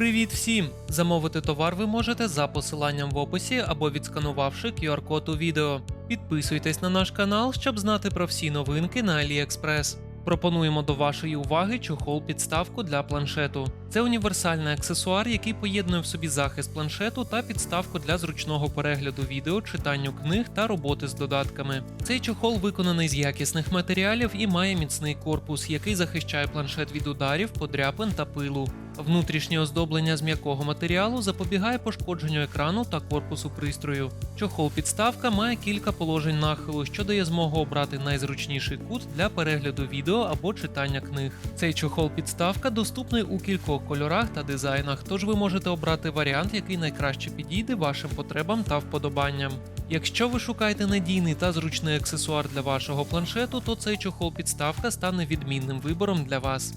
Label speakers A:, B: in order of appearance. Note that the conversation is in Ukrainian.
A: Привіт всім! Замовити товар ви можете за посиланням в описі або відсканувавши QR-код у відео. Підписуйтесь на наш канал, щоб знати про всі новинки на AliExpress. Пропонуємо до вашої уваги чохол підставку для планшету. Це універсальний аксесуар, який поєднує в собі захист планшету та підставку для зручного перегляду відео, читанню книг та роботи з додатками. Цей чохол виконаний з якісних матеріалів і має міцний корпус, який захищає планшет від ударів, подряпин та пилу. Внутрішнє оздоблення з м'якого матеріалу запобігає пошкодженню екрану та корпусу пристрою. Чохол підставка має кілька положень нахилу, що дає змогу обрати найзручніший кут для перегляду відео або читання книг. Цей чохол підставка доступний у кількох кольорах та дизайнах, тож ви можете обрати варіант, який найкраще підійде вашим потребам та вподобанням. Якщо ви шукаєте надійний та зручний аксесуар для вашого планшету, то цей чохол підставка стане відмінним вибором для вас.